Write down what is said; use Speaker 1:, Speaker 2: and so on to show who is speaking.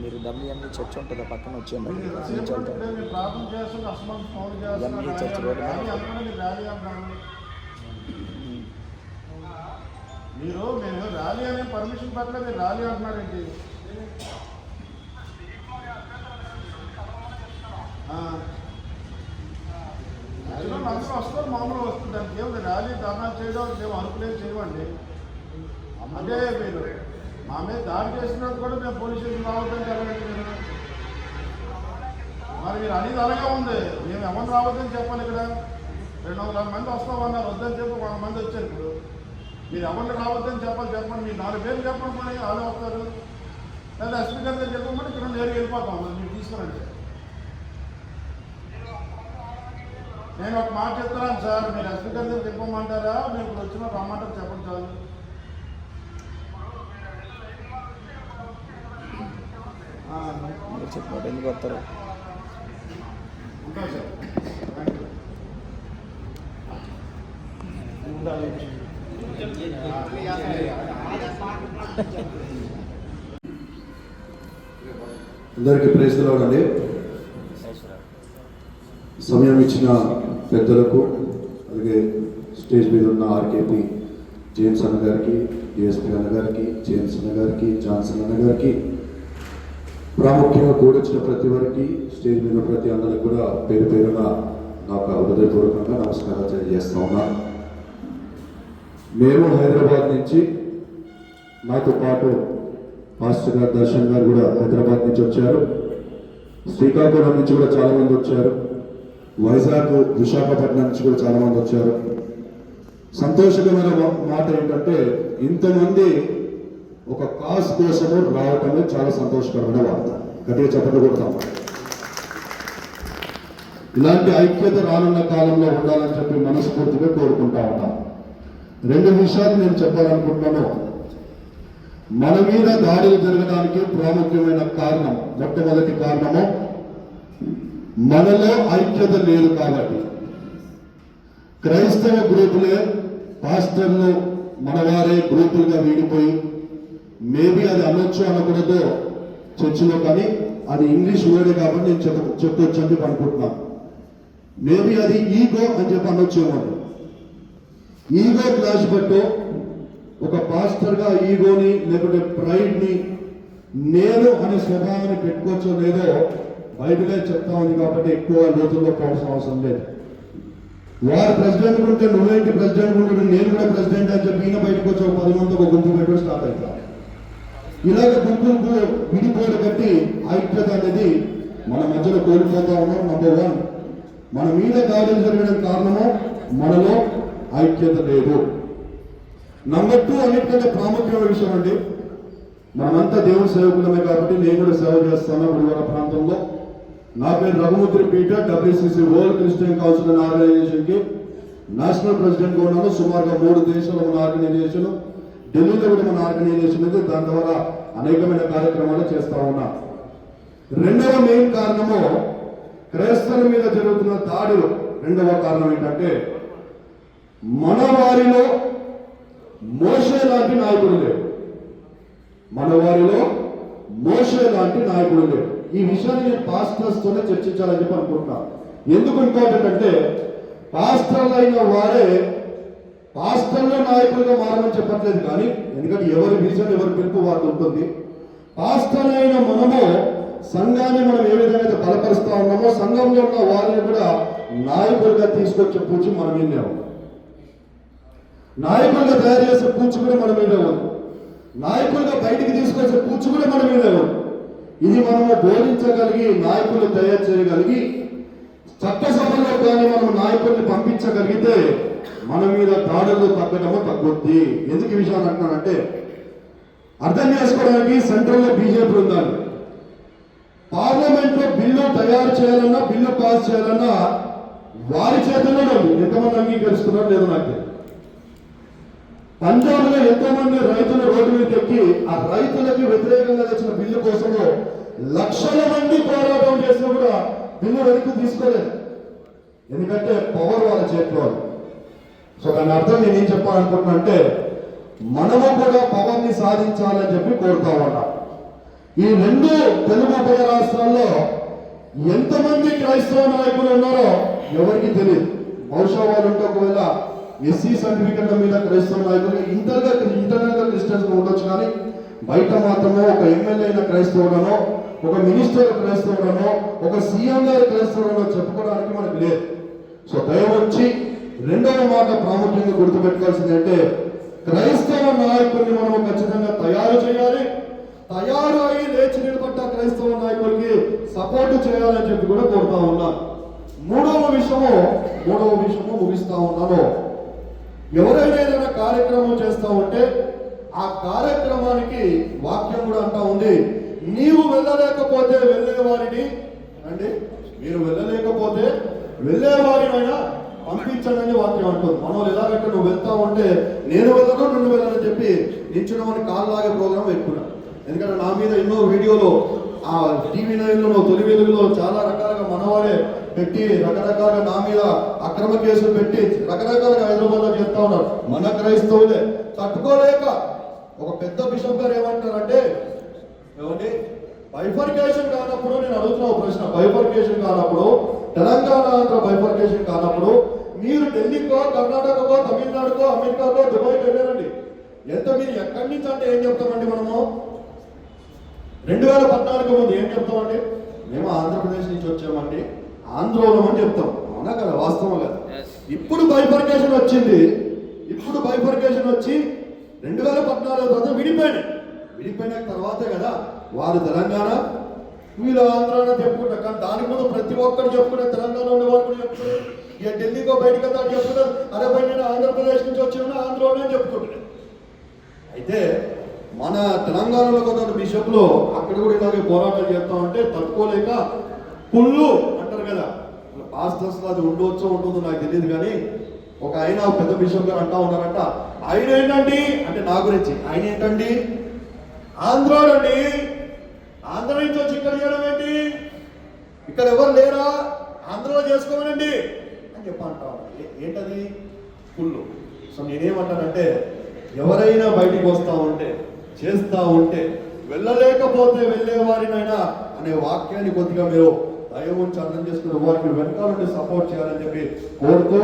Speaker 1: మీరు డబ్ల్యూఎంఈ చర్చ్ ఉంటుందా? పక్కన వచ్చేయండి
Speaker 2: చేస్తున్నారు
Speaker 1: ఇవన్నీ చర్చ్ రోడ్డు.
Speaker 2: మీరు మేము ర్యాలీ అనే పర్మిషన్ పెట్టలేదు మీరు ర్యాలీ అంటున్నారేంటి ఆ. యాక్చువల్గా అందరూ వస్తారు మామూలుగా వస్తుంది దానికి ఏముంది ర్యాలీ ధర్నాలు చేయడం మేము అనుకునేది చేయమండి. అదే మీరు. మా మీద దాడి చేసినందుకు కూడా మేము పోలీస్ స్టేషన్ రావద్దని జరగండి మీరు మరి మీరు అనేది అలాగే ఉంది. మేము ఎవరు రావద్దని చెప్పాలి ఇక్కడ? రెండు వందల మంది వస్తామన్నారు. వద్దని చెప్పి వంద మంది వచ్చారు ఇప్పుడు. మీరు ఎవరిని రావద్దని చెప్పాలి చెప్పండి. మీరు నాలుగు పేర్లు చెప్పండి మరి. వాళ్ళే వస్తారు. లేదా ఎస్పీ గారి దగ్గర చెప్పమంటే ఇక్కడ నేరుగా వెళ్ళిపోతాం. మీరు తీసుకురండి. నేను ఒక మాట చెప్తున్నాను సార్. మీరు ఎస్పీ గారి దగ్గర చెప్పమంటారా? మేము ఇప్పుడు వచ్చిన రమ్మంటారు. చెప్పండి చాలు ఆ,
Speaker 1: మీరు చెప్పినట్టు ఎందుకు వస్తారు?
Speaker 3: అందరికీ ప్రేస్తలాడండి సమయం ఇచ్చిన పెద్దలకు అలాగే స్టేజ్ మీద ఉన్న ఆర్కేపీ జేమ్స్ అన్న గారికి డిఎస్పీ అన్న గారికి జేమ్స్ అన్న గారికి జాన్సన్ అన్న గారికి ప్రాముఖ్యంగా కూడొచ్చిన ప్రతి వారికి స్టేజ్ మీద ప్రతి అందరికి కూడా పేరు పేరున నాకు హృదయపూర్వకంగా నమస్కారాలు తెలియజేస్తా ఉన్నా. మేము హైదరాబాద్ నుంచి నాతో పాటు మాస్టర్ గారు దర్శన్ గారు కూడా హైదరాబాద్ నుంచి వచ్చారు. శ్రీకాకుళం నుంచి కూడా చాలా మంది వచ్చారు. వైజాగ్ విశాఖపట్నం నుంచి కూడా చాలామంది వచ్చారు. సంతోషకరమైన మా- మాట ఏంటంటే ఇంతమంది ఒక కాజ్ కోసము రావటమే చాలా సంతోషకరమైన వార్త. గట్టిగా చెప్పండి కొడతాం ఇలాంటి ఐక్యత రానున్న కాలంలో ఉండాలని చెప్పి మనస్ఫూర్తిగా కోరుకుంటా ఉంటాం. రెండు విషయాలు నేను చెప్పాలనుకుంటున్నాను. మన మీద దాడులు జరగడానికి ప్రాముఖ్యమైన కారణం మొట్టమొదటి కారణము మనలో ఐక్యత లేదు కాబట్టి. క్రైస్తవ గ్రూపులే పాస్టర్లు మనవారే గ్రూపులుగా వీడిపోయి మేబీ అది అనొచ్చు అనకూడదు చర్చిలో కానీ అది ఇంగ్లీష్ వర్డే కాబట్టి నేను చెప్ప చెప్పొచ్చు అని చెప్పి అనుకుంటున్నాను. మేబీ అది ఈగో అని చెప్పి అనొచ్చేమో ఈగో క్లాష్ బట్టు ఒక పాస్టర్గా ఈగోని లేకుంటే ప్రైడ్ని నేను అనే స్వభావాన్ని పెట్టుకోవచ్చో లేదో బయటగా చెప్తా ఉంది కాబట్టి ఎక్కువ లోతుల్లో పోవాల్సిన అవసరం లేదు. వారు ప్రెసిడెంట్ ఉంటే నువ్వేంటి ప్రెసిడెంట్ ఉంటే నేను కూడా ప్రెసిడెంట్ అని చెప్పి ఈయన బయటకు వచ్చి ఒక పది మంది ఒక గుంపు పెట్టుకుని స్టార్ట్ అవుతారు ఇలాగ గుంపులకు విడిపోయిన కట్టి ఐక్యత అనేది మన మధ్యలో కోల్పోతా ఉన్నాం నంబర్ వన్ మన మీద దాడులు జరగడం కారణము మనలో ఐక్యత లేదు. నంబర్ టూ అన్నిటికంటే ప్రాముఖ్యమైన విషయం అండి. మనమంతా దేవుని సేవకులమే కాబట్టి నేను కూడా సేవ చేస్తాను గుడివాడ ప్రాంతంలో. నా పేరు Raghumurthy Peter WCC world Christian council ఆర్గనైజేషన్కి national ప్రెసిడెంట్గా ఉన్నాను. సుమారుగా మూడు దేశాల ఉన్న ఆర్గనైజేషన్ ఢిల్లీలో కూడా మన ఆర్గనైజేషన్ ఉంది దాని ద్వారా అనేకమైన కార్యక్రమాలు చేస్తా ఉన్నాం. రెండవ మెయిన్ కారణము క్రైస్తవుల మీద జరుగుతున్న దాడులు రెండవ కారణం ఏంటంటే మన వారిలో మోసే లాంటి నాయకుడు లేడు. మన వారిలో మోసే లాంటి నాయకుడు లేడు. ఈ విషయాన్ని నేను పాస్టర్స్తోనే చర్చించాలని చెప్పి అనుకుంటున్నాను ఎందుకు ఇంపార్టెంట్ అంటే పాస్టర్లైన వారే పాస్టర్ల నాయకులుగా మారమని చెప్పట్లేదు కానీ ఎందుకంటే ఎవరి విజన్ ఎవరి పిలుపు వారికి ఉంటుంది. పాస్టర్ అయిన మనము సంఘాన్ని మనం ఏ విధంగా అయితే బలపరుస్తూ ఉన్నామో సంఘంలో ఉన్న వారిని కూడా నాయకులుగా తీసుకొచ్చే పూచి మన మీదే ఉంది. నాయకులుగా తయారు చేసే పూచి కూడా మన మీదే ఉంది. నాయకులుగా బయటికి తీసుకొచ్చే పూచి కూడా మన మీదే ఉంది. ఇది మనము బోధించగలిగి నాయకులు తయారు చేయగలిగి చట్టసభలో కానీ మనం నాయకుల్ని పంపించగలిగితే మన మీద దాడులు తగ్గడము తగ్గుద్ది. ఎందుకు ఈ విషయాన్ని అంటున్నానంటే అర్థం చేసుకోవడానికి సెంట్రల్లో బీజేపీ ఉండాలి. పార్లమెంట్లో బిల్లు తయారు చేయాలన్నా బిల్లు పాస్ చేయాలన్నా వారి చేతుల్లోనే ఉంది ఎంతమంది అంగీకరిస్తున్నారు లేదో నాకు పంజాబ్లో పంజాబ్లో ఎంతో మంది రైతులు రోడ్డు మీదకి ఎక్కి ఆ రైతులకి వ్యతిరేకంగా తెచ్చిన బిల్లు కోసము లక్షల మంది పోరాటం చేసినా కూడా బిల్లు వెనక్కి తీసుకోలేదు. ఎందుకంటే పవర్ వాళ్ళ చేతిలో వాళ్ళు సో దాని అర్థం నేను ఏం చెప్పాలనుకుంటున్నా అంటే మనము కూడా పవర్ని సాధించాలని చెప్పి కోరుతా ఉన్నా. ఈ రెండు తెలుగు ఉభయ రాష్ట్రాల్లో ఎంతమంది క్రైస్తవ నాయకులు ఉన్నారో ఎవరికి తెలియదు. బహుశా వాళ్ళు ఒకవేళ ఎస్సీ సర్టిఫికెట్ల మీద క్రైస్తవ నాయకులు ఇంటర్గా ఇంటర్నల్గా క్రిస్టియన్స్ ఉండొచ్చు కానీ బయట మాత్రమే ఒక ఎమ్మెల్యే అయిన క్రైస్తవుడనో ఒక మినిస్టర్ క్రైస్తవుడనో ఒక సీఎం గారు క్రైస్తవుడనో చెప్పుకోవడానికి మనకు లేదు. సో దయవచ్చి రెండవ మాట ప్రాముఖ్యంగా గుర్తుపెట్టుకోవాల్సింది అంటే క్రైస్తవ నాయకుడిని మనం ఖచ్చితంగా తయారు చేయాలి. తయారు అయి లేచి నిలబడ్డ క్రైస్తవ నాయకుడికి సపోర్ట్ చేయాలని చెప్పి కూడా కోరుతా ఉన్నా. మూడవ విషయము మూడవ విషయము ముగిస్తా ఉన్నాను. ఎవరైనా ఏదైనా కార్యక్రమం చేస్తా ఉంటే ఆ కార్యక్రమానికి వాక్యం కూడా అంటా ఉంది. నీవు వెళ్ళలేకపోతే వెళ్ళే వారిని అండి మీరు వెళ్ళలేకపోతే వెళ్ళే వారినైనా పంపించాడని వాక్యం అంటుంది. మనం ఎలాగంటే నువ్వు వెళ్తా ఉంటే నేను వెళ్ళను నువ్వు వెళ్ళని చెప్పి నిల్చున్నామని కాలు లాగే ప్రోగ్రామ్ పెట్టుకున్నాను ఎందుకంటే నా మీద ఎన్నో వీడియోలు ఆ టీవీ నైన్లో తొలి వెలుగులో చాలా రకాలుగా మనవాడే పెట్టి రకరకాలుగా నా మీద అక్రమ కేసులు పెట్టి రకరకాలుగా హైదరాబాద్ చేస్తా ఉన్నారు. మన క్రైస్తవులే. తట్టుకోలేక ఒక పెద్ద బిషప్ గారు ఏమంటారంటే ఏమండి? బైఫర్కేషన్ కానప్పుడు నేను అడుగుతున్నా ప్రశ్న. బైఫర్కేషన్ కానప్పుడు తెలంగాణ ఆంధ్ర బైఫర్కేషన్ కానప్పుడు ఢిల్లీకో కర్ణాటకకో తమిళనాడుకో అమెరికాకో దుబాయ్కి వెళ్ళారండి. ఎంత మీరు ఎక్కడి నుంచి అంటే ఏం చెప్తామండి మనము? రెండు వేల పద్నాలుగు ముందు ఏం చెప్తామండి? మేము ఆంధ్రప్రదేశ్ నుంచి వచ్చామండి. ఆంధ్రోళం అని చెప్తాం. అవునా కదా? వాస్తవం కదా? ఇప్పుడు బైఫర్కేషన్ వచ్చింది. ఇప్పుడు బైఫర్కేషన్ వచ్చి రెండు వేల పద్నాలుగు తర్వాత విడిపోయినాయి. విడిపోయిన తర్వాతే కదా వారు తెలంగాణ వీళ్ళు ఆంధ్ర అని చెప్పుకుంటారు. కానీ దానికి ముందు ప్రతి ఒక్కరు చెప్పుకునే తెలంగాణ ఉండే వాళ్ళు కూడా చెప్పుకునే ఇక ఢిల్లీకో బయటకు వెళ్తా అని చెప్పుకున్నారు అరే భయ్ నేను ఆంధ్రప్రదేశ్ నుంచి వచ్చి ఆంధ్రలోనే చెప్పుకుంటున్నాను అయితే మన తెలంగాణలో కొంత బిషప్లు అక్కడ కూడా ఇలాగే పోరాటాలు చేస్తా ఉంటే తట్టుకోలేక కుళ్ళు అంటారు కదా. పాస్టర్స్ అది ఉండొచ్చో ఉంటుందో నాకు తెలియదు కానీ ఒక ఆయన పెద్ద బిషప్ గారు అంటా ఉన్నారంట ఆయన ఏంటండి? అంటే నా గురించి ఆయన ఏంటండి? ఆంధ్రోడండి. ఆంధ్ర నుంచి వచ్చి ఇక్కడ చేయడం ఏంటి? ఇక్కడ ఎవరు లేరా? ఆంధ్రలో చేసుకోమనండి. అని చెప్పంటా ఉన్నారు. ఏంటది? కుళ్ళు. సో నేనేమంటానంటే ఎవరైనా బయటికి వస్తా ఉంటే చేస్తా ఉంటే వెళ్ళలేకపోతే వెళ్ళేవారినైనా అనే వాక్యాన్ని కొద్దిగా మీరు దయ ఉంచి అర్థం చేసుకున్న వారికి వెనకాలంటే సపోర్ట్ చేయాలని చెప్పి కోరుతూ